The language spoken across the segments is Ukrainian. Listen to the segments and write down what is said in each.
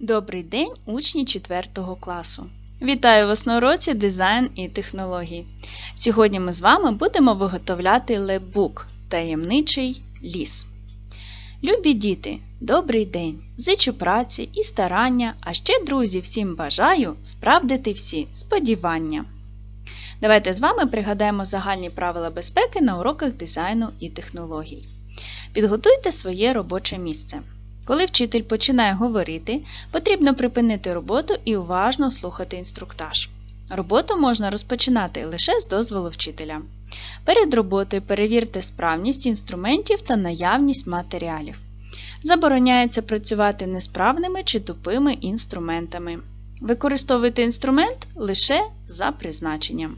Добрий день, учні 4 класу! Вітаю вас на уроці дизайн і технологій. Сьогодні ми з вами будемо виготовляти лебук таємничий ліс. Любі діти, добрий день! Зичу праці і старання, а ще, друзі, всім бажаю справдити всі сподівання. Давайте з вами пригадаємо загальні правила безпеки на уроках дизайну і технологій. Підготуйте своє робоче місце. Коли вчитель починає говорити, потрібно припинити роботу і уважно слухати інструктаж. Роботу можна розпочинати лише з дозволу вчителя. Перед роботою перевірте справність інструментів та наявність матеріалів. Забороняється працювати несправними чи тупими інструментами. Використовуйте інструмент лише за призначенням.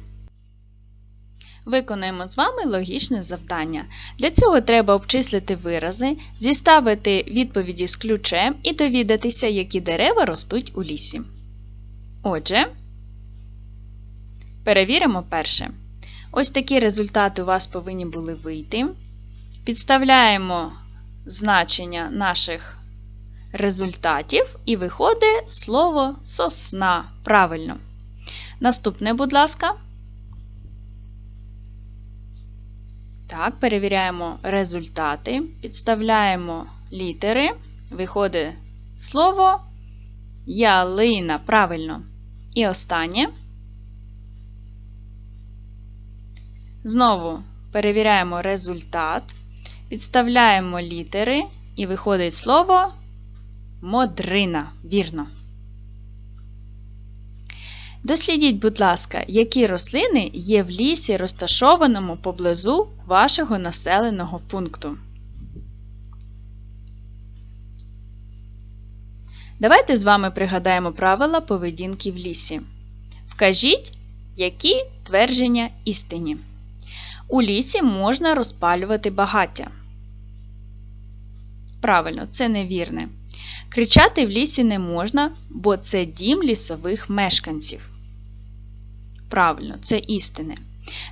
Виконуємо з вами логічне завдання. Для цього треба обчислити вирази, зіставити відповіді з ключем і довідатися, які дерева ростуть у лісі. Отже, перевіримо перше. Ось такі результати у вас повинні були вийти. Підставляємо значення наших результатів і виходить слово сосна. Правильно. Наступне, будь ласка. Так, перевіряємо результати, підставляємо літери, виходить слово ялина. Правильно. І останнє. Знову перевіряємо результат, підставляємо літери і виходить слово модрина. Вірно. Дослідіть, будь ласка, які рослини є в лісі, розташованому поблизу вашого населеного пункту. Давайте з вами пригадаємо правила поведінки в лісі. Вкажіть, які твердження істині. У лісі можна розпалювати багаття. Правильно, це невірне. Кричати в лісі не можна, бо це дім лісових мешканців. Правильно, це істини.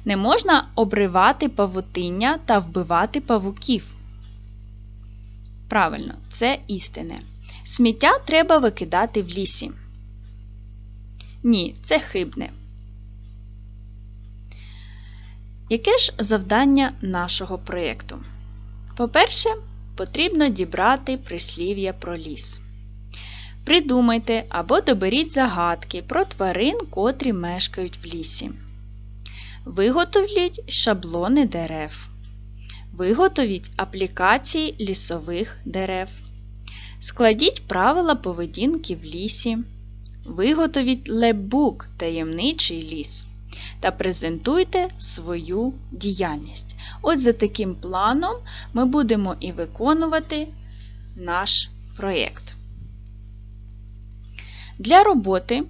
Не можна обривати павутиння та вбивати павуків. Правильно, це істини. Сміття треба викидати в лісі. Ні, це хибне. Яке ж завдання нашого проєкту? По-перше, потрібно дібрати прислів'я про ліс. Придумайте або доберіть загадки про тварин, котрі мешкають в лісі. Виготовліть шаблони дерев. Виготовіть аплікації лісових дерев. Складіть правила поведінки в лісі. Виготовіть лебук таємничий ліс. Та презентуйте свою діяльність. Ось за таким планом ми будемо і виконувати наш проєкт. Для роботи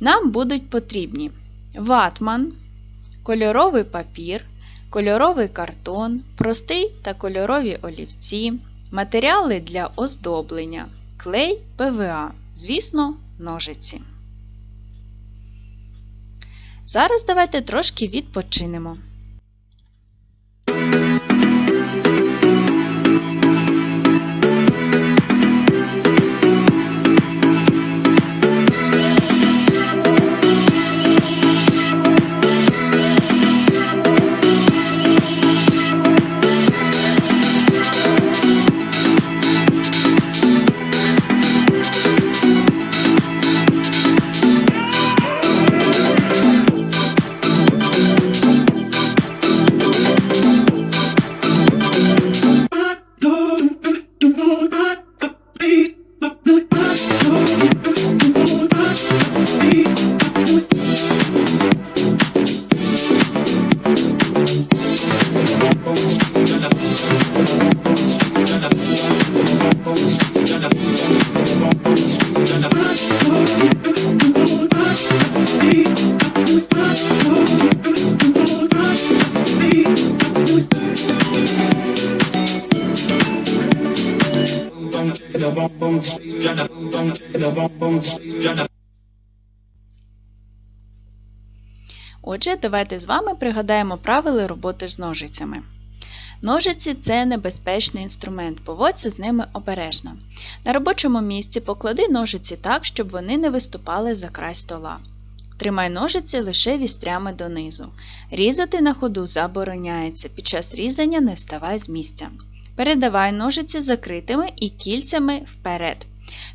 нам будуть потрібні ватман, кольоровий папір, кольоровий картон, простий та кольорові олівці, матеріали для оздоблення, клей ПВА, звісно, ножиці. Зараз давайте трошки відпочинемо. Отже, давайте з вами пригадаємо правила роботи з ножицями. Ножиці це небезпечний інструмент, поводься з ними обережно. На робочому місці поклади ножиці так, щоб вони не виступали за край стола. Тримай ножиці лише вістрями донизу. Різати на ходу забороняється. Під час різання не вставай з місця. Передавай ножиці закритими і кільцями вперед.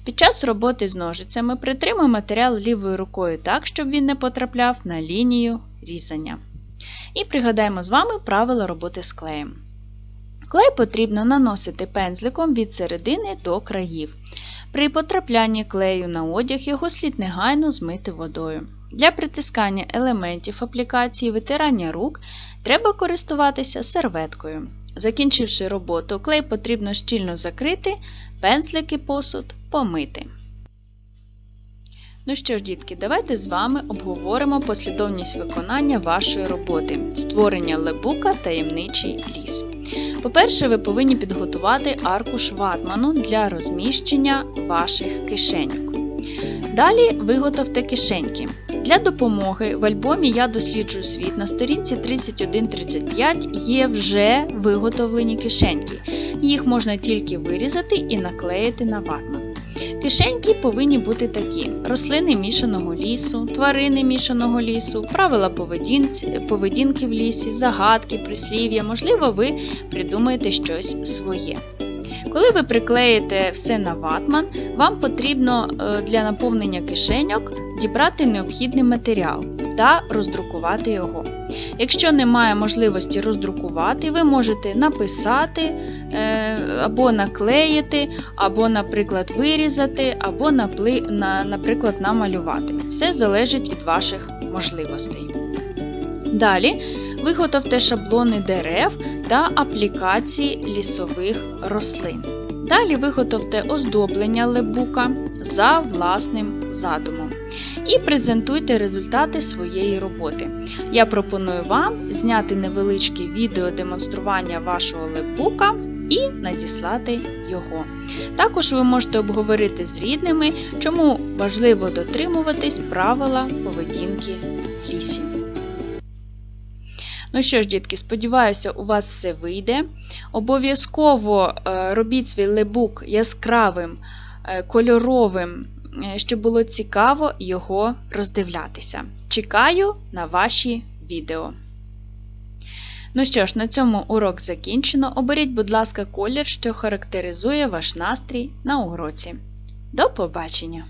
Під час роботи з ножицями притримуй матеріал лівою рукою так, щоб він не потрапляв на лінію різання. І пригадаємо з вами правила роботи з клеєм. Клей потрібно наносити пензликом від середини до країв. При потраплянні клею на одяг його слід негайно змити водою. Для притискання елементів аплікації витирання рук треба користуватися серветкою. Закінчивши роботу, клей потрібно щільно закрити, пензлики посуд помити. Ну що ж, дітки, давайте з вами обговоримо послідовність виконання вашої роботи створення лебука таємничий ліс. По-перше, ви повинні підготувати аркуш ватману для розміщення ваших кишеньок. Далі виготовте кишеньки. Для допомоги в альбомі Я досліджую світ на сторінці 31-35 є вже виготовлені кишеньки. Їх можна тільки вирізати і наклеїти на ватман. Кишеньки повинні бути такі: рослини мішаного лісу, тварини мішаного лісу, правила поведінки в лісі, загадки, прислів'я, можливо, ви придумаєте щось своє. Коли ви приклеїте все на ватман, вам потрібно е, для наповнення кишеньок дібрати необхідний матеріал та роздрукувати його. Якщо немає можливості роздрукувати, ви можете написати е, або наклеїти, або, наприклад, вирізати, або, наприклад, намалювати. Все залежить від ваших можливостей. Далі виготовте шаблони дерев та аплікації лісових рослин. Далі виготовте оздоблення лебука за власним задумом і презентуйте результати своєї роботи. Я пропоную вам зняти невеличке відео демонстрування вашого лебука і надіслати його. Також ви можете обговорити з рідними, чому важливо дотримуватись правила поведінки в лісі. Ну що ж, дітки, сподіваюся, у вас все вийде. Обов'язково е, робіть свій лебук яскравим, е, кольоровим, щоб було цікаво його роздивлятися. Чекаю на ваші відео. Ну що ж, на цьому урок закінчено. Оберіть, будь ласка, колір, що характеризує ваш настрій на уроці. До побачення!